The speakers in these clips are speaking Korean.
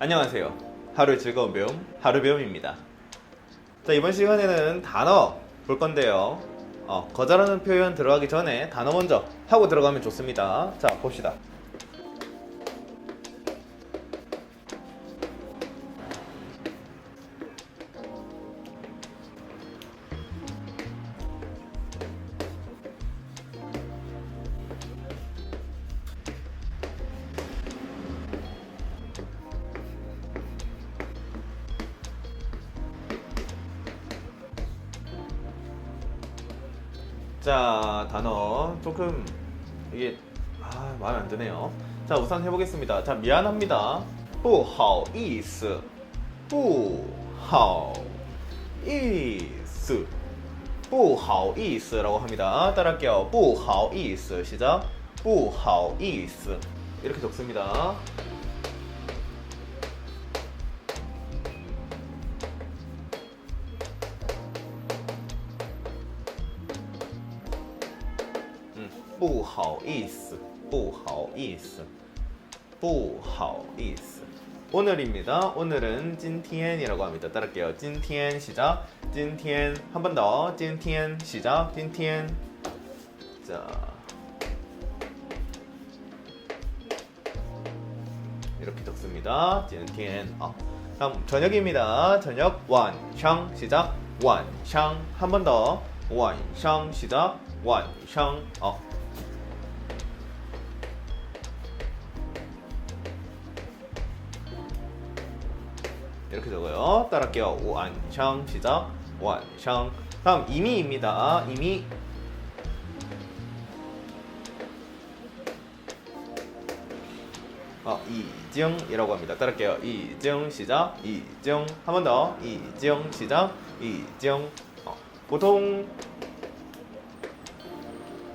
안녕하세요. 하루의 즐거운 배움, 하루 배움입니다. 자, 이번 시간에는 단어 볼 건데요. 어, 거절하는 표현 들어가기 전에 단어 먼저 하고 들어가면 좋습니다. 자, 봅시다. 자, 단어 조금 이게 아, 마음에 안 드네요. 자, 우선 해보겠습니다. 자, 미안합니다. 不好意思,不好意思,不好意思라고 합니다. 따라할게요. 不好意思 시작. 不好意思 이렇게 적습니다. 不好意思,不好意思,不好意思. 오늘입니다. 오늘은 찐티엔이라고 합니다. 따를게요. 찐티엔 시작. 찐티엔 한 번 더. 찐티엔 시작. 찐티엔. 자. 이렇게 적습니다. 찐티엔. 어. 다음 저녁입니다. 저녁 완샹 시작. 완샹 한 번 더. 완샹 시작. 완샹 어. 이렇게 적어요. 따라할게요. 완샹 시작. 완샹. 다음 이미입니다. 이미. 어, 이정이라고 합니다. 따라할게요. 이정 시작. 이정 한 번 더. 이정 시작. 이정. 어, 보통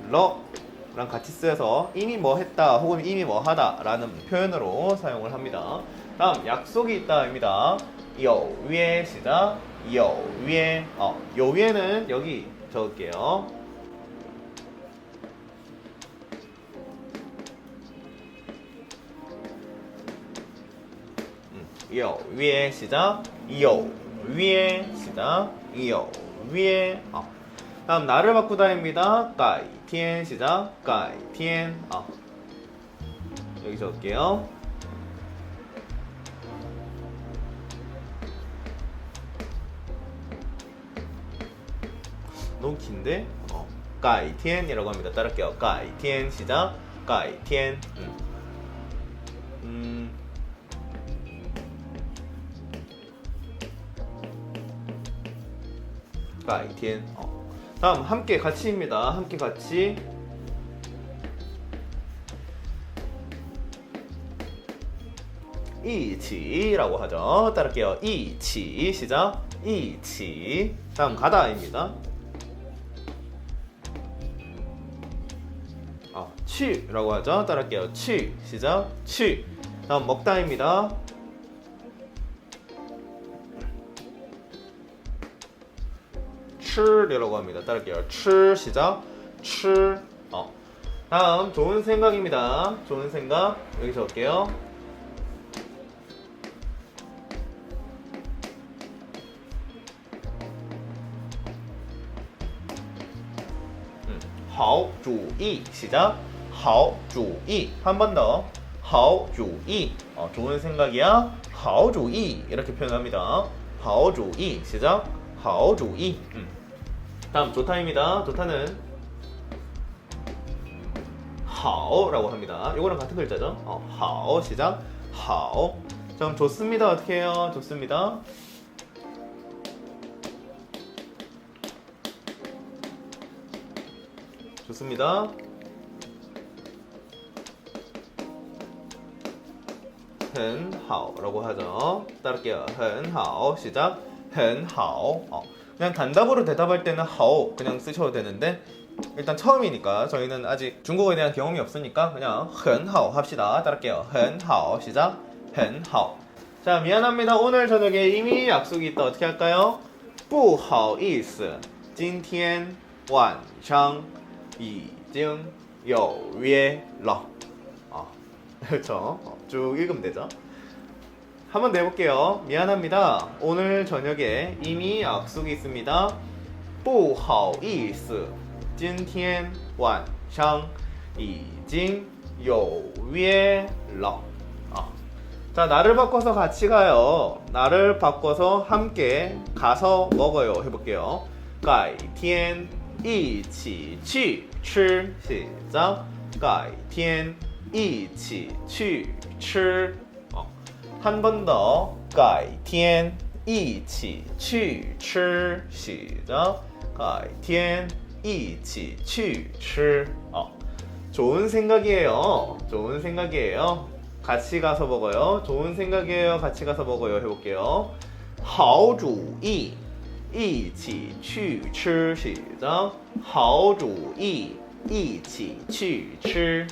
러랑 같이 쓰여서 이미 뭐 했다 혹은 이미 뭐 하다라는 표현으로 사용을 합니다. 다음 약속이 있다입니다. 요 위에 시작. 요 위에 어, 요 위에는 여기 적을게요. 음, 요 위에 시작. 요 위에 시작. 요 위에 어. 다음 나를 바꾸다입니다. 까이 티엔 시작. 까이 티엔 어. 여기 적을게요. 너무 긴데? 어. 까이 티엔이라고 합니다. 따를게요. 까이 티엔 시작. 까이 티엔. 음. 음. 까이 티엔. 어. 다음 함께 같이입니다. 함께 같이. 이치라고 하죠. 따를게요. 이치 시작. 이치. 다음 가다입니다. 치라고 하죠. 따라할게요. 치 시작. 치. 다음 먹다입니다. 칠이라고 합니다. 따라할게요. 칠 시작. 칠. 어. 다음 좋은 생각입니다. 좋은 생각 여기 적을게요. 음, 好主意 시작. 好主意. 한 번 더. 好主意. 어, 좋은 생각이야. 好主意 이렇게 표현합니다. 好主意 시작. 好主意. 음. 다음 좋다입니다. 좋다는 好라고 합니다. 이거랑 같은 글자죠. 어, 好 시작. 好. 자, 그럼 좋습니다. 어떻게 해요? 좋습니다. 좋습니다. 很好라고 하죠. 따를게요. 很好 시작. 很好. 어. 그냥 단답으로 대답할 때는 好 그냥 쓰셔도 되는데 일단 처음이니까 저희는 아직 중국어에 대한 경험이 없으니까 그냥 很好 합시다. 따를게요. 很好 시작. 很好. 자, 미안합니다. 오늘 저녁에 이미 약속이 있다. 어떻게 할까요? 不好意思今天晚上已经有约了. 아, 그렇죠. 어, 쭉 읽으면 되죠. 한 번 더 해볼게요. 미안합니다. 오늘 저녁에 이미 약속이 있습니다. 不好意思，今天晚上已经有约了. 아. 자, 나를 바꿔서 같이 가요. 나를 바꿔서 함께 가서 먹어요. 해볼게요. 改天一起去吃. 시작. 改天 一起去吃. 어. 한 번 더. 改天一起去吃. 시작. 改天一起去吃. 어. 좋은 생각이에요. 좋은 생각이에요. 같이 가서 먹어요. 좋은 생각이에요. 같이 가서 먹어요. 해볼게요. 好主意,一起去吃. 시작. 好主意,一起去吃.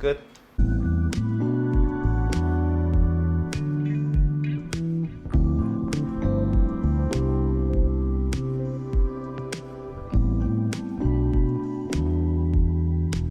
끝.